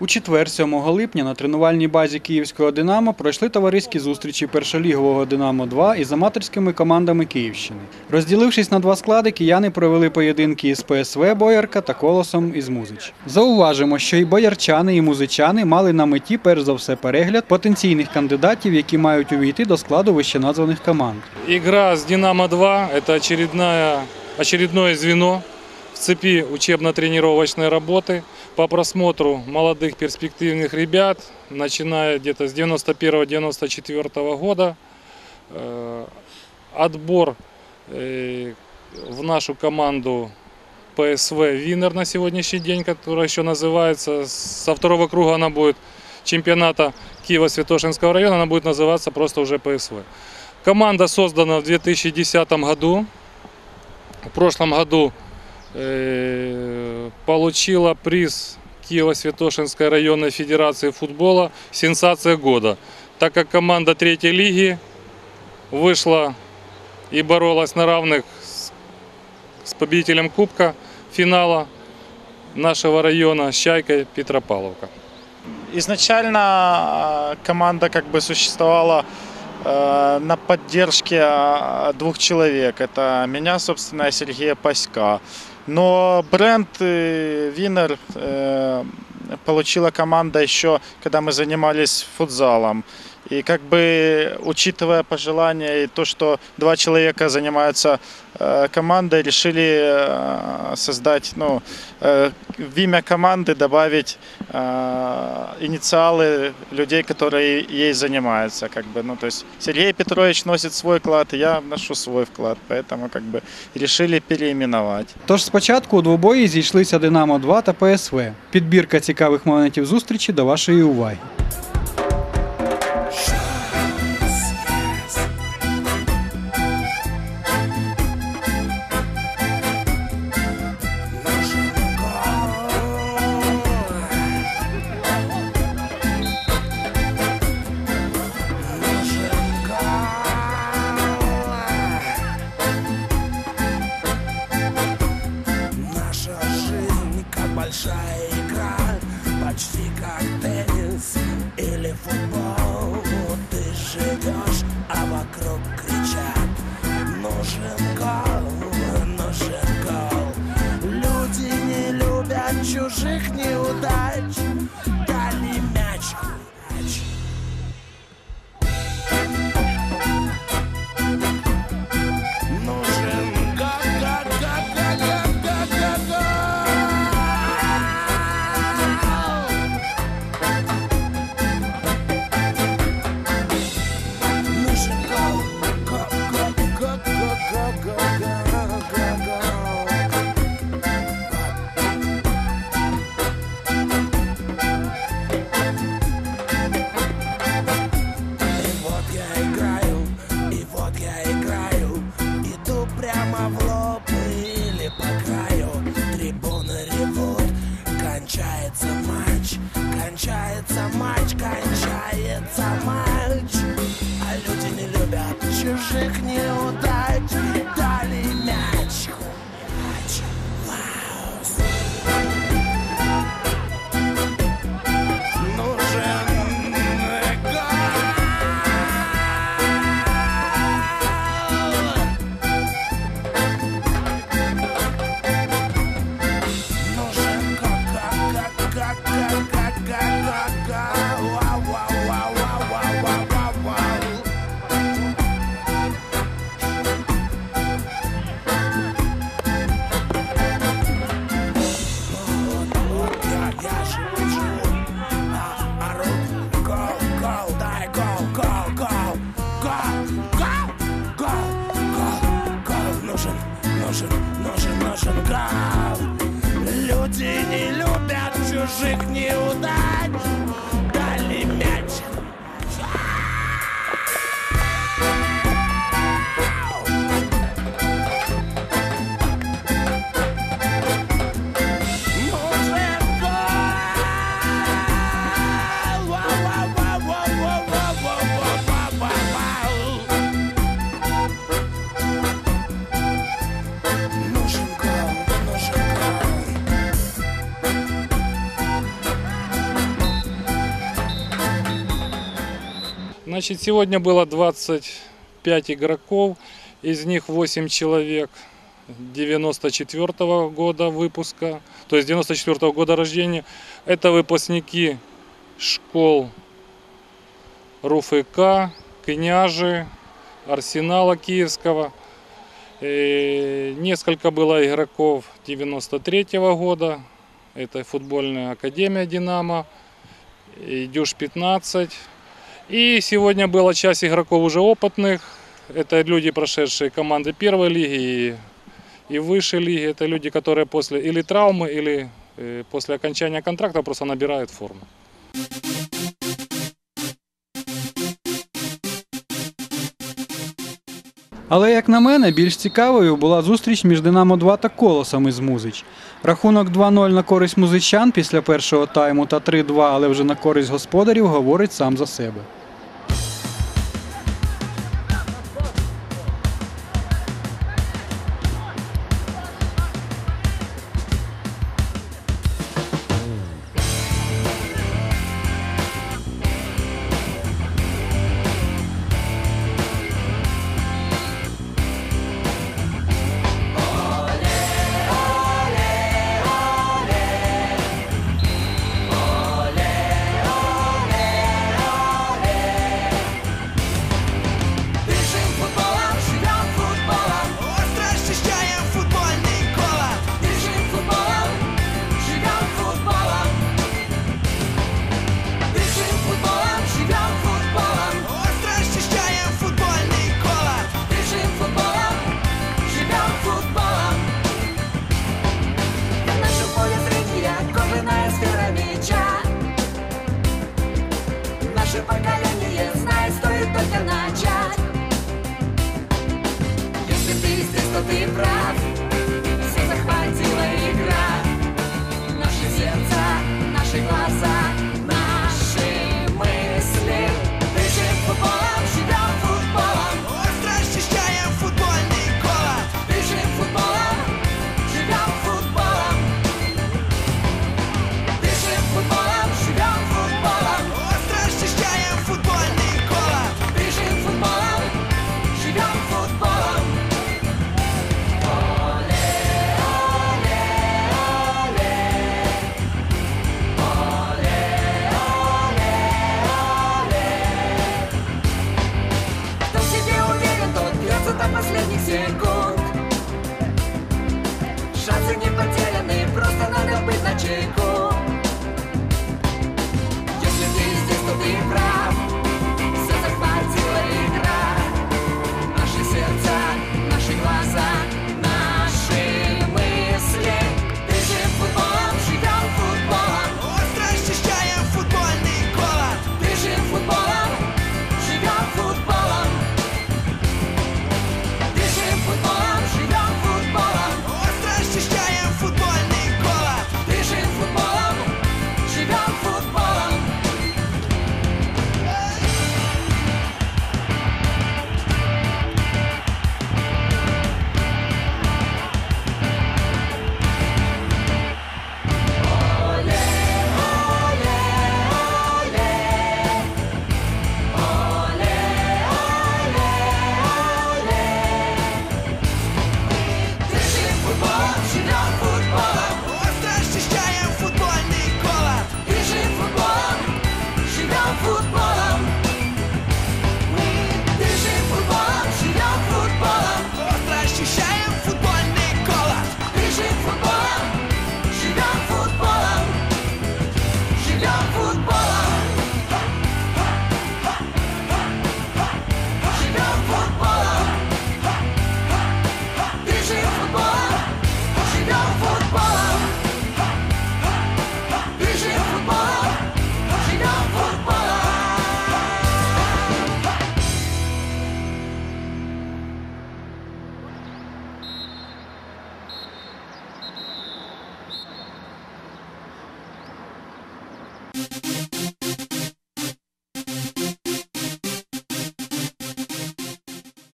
У четвер, 7 липня, на тренувальній базі Київського Динамо пройшли товариські зустрічі першолігового Динамо 2 із аматорськими командами Київщини. Розділившись на два склади, кияни провели поєдинки із ПСВ Боярка та Колосом із Музич. Зауважимо, що і боярчани, і музичани мали на меті перш за все перегляд потенційних кандидатів, які мають увійти до складу вищеназваних команд. Игра с «Динамо-2» – это очередная, очередное звено в цепи учебно-тренировочной работы по просмотру молодых перспективных ребят, начиная где-то с 91-94 года. Э, Отбор э, в нашу команду ПСВ «Винер» на сегодняшний день, которая еще называется, со второго круга она будет чемпионата Киева-Святошинского района, она будет называться просто уже ПСВ. Команда создана в 2010 году. В прошлом году э, получила приз Киево-Святошинской районной федерации футбола «Сенсация года», так как команда третьей лиги вышла и боролась на равных с, с победителем Кубка финала нашего района с Чайкой Петропавловка. Изначально э, команда как бы существовала э, на поддержке двух человек. Это меня, собственно, и Сергея Паська. Но бренд э, Винер э, получила команда еще, когда мы занимались футзалом. И как бы учитывая пожелания и то, что два человека занимаются э, командой, решили э, создать, ну, э, в имя команды добавить э, инициалы людей, которые ей занимаются, как бы, ну, то есть Сергей Петрович носит свой вклад, и я вношу свой вклад, поэтому как бы решили переименовать. Тож спочатку у двобої зійшлися Динамо 2 та ПСВ. Підбірка цікавих моментів зустрічі до вашої уваги. Чужих неудач, мужик неудачник Значит, сегодня было 25 игроков, из них 8 человек 94 года выпуска, то есть 94 года рождения. Это выпускники школ РУФК, Княжи, Арсенала Киевского. Э, Несколько было игроков 93 года. Это футбольная академия «Динамо», и Дюш-15. И сегодня была часть игроков уже опытных. Это люди, прошедшие команды первой лиги и, и высшей лиги. Это люди, которые после или травмы, или э, после окончания контракта просто набирают форму. Але, як на мене, більш цікавою була зустріч між Динамо 2 та Колосом із Музич. Рахунок 2-0 на користь музичан після першого тайму та 3-2, але вже на користь господарів, говорить сам за себе. pra